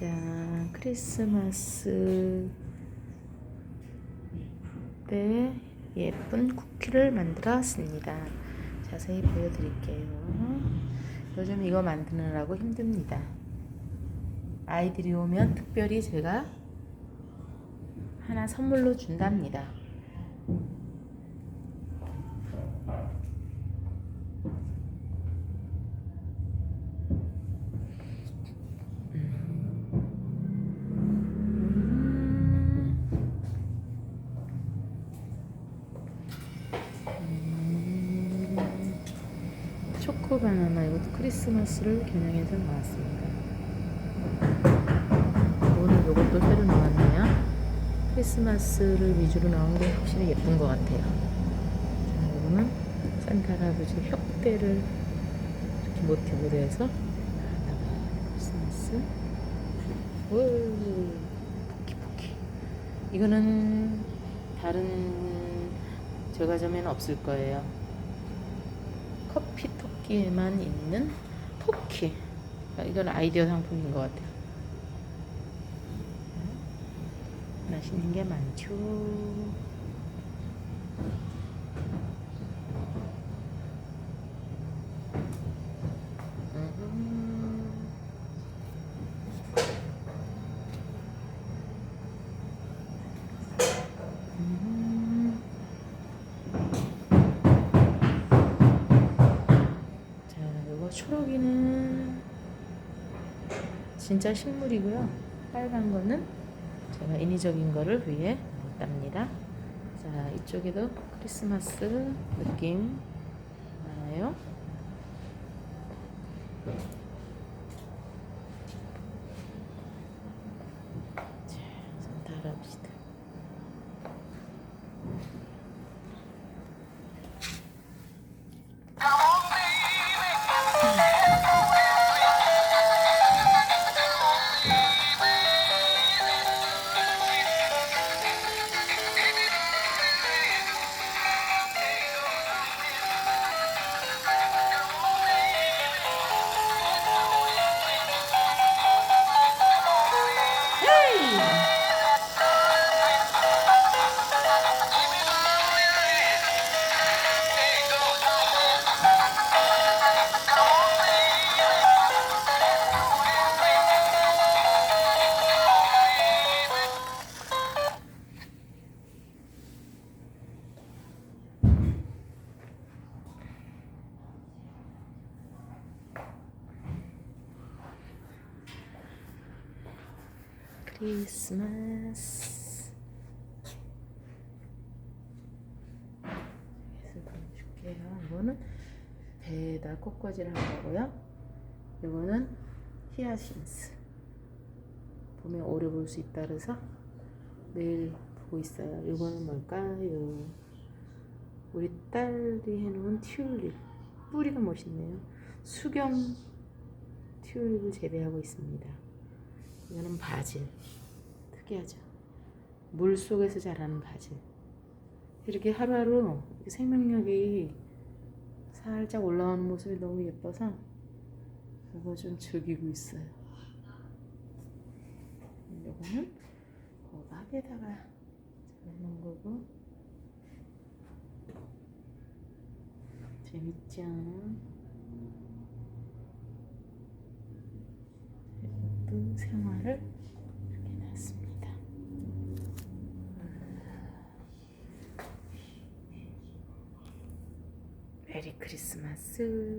자, 크리스마스 때 예쁜 쿠키를 만들었습니다. 자세히 보여드릴게요. 요즘 이거 만드느라고 힘듭니다. 아이들이 오면 특별히 제가 하나 선물로 준답니다. 초코 바나나 이것도 크리스마스를 겨냥해서 나왔습니다. 오늘 이것도 새로 나왔네요. 크리스마스를 위주로 나온 게 확실히 예쁜 것 같아요. 자, 이거는 산타 할아버지 혁대를 이렇게 모티브로 해서 크리스마스. 오, 포키 포키. 이거는 다른 제과점에는 없을 거예요. 커피 토끼에만 있는 포키. 이건 아이디어 상품인 것 같아요. 맛있는 게 많죠. 초록이는 진짜 식물이고요. 빨간 거는 제가 인위적인 거를 위해 넣었답니다. 자, 이쪽에도 크리스마스 느낌 나요. 크리스마스 해서 보여줄게요. 이거는 배에다 꽃꽂이를 한 거고요. 이거는 히아신스 봄에 오래 볼 수 있다 그래서 매일 보고 있어요. 이거는 뭘까요? 우리 딸이 해놓은 튤립 뿌리가 멋있네요. 수경 튤립을 재배하고 있습니다. 이거는 바질. 특이하죠. 물 속에서 자라는 바질. 이렇게 하루하루 이렇게 생명력이 살짝 올라오는 모습이 너무 예뻐서 이거 좀 즐기고 있어요. 이거는 호박에다가 넣는 거고 재밌죠? 또 생활을 이렇게 놨습니다. 메리 크리스마스.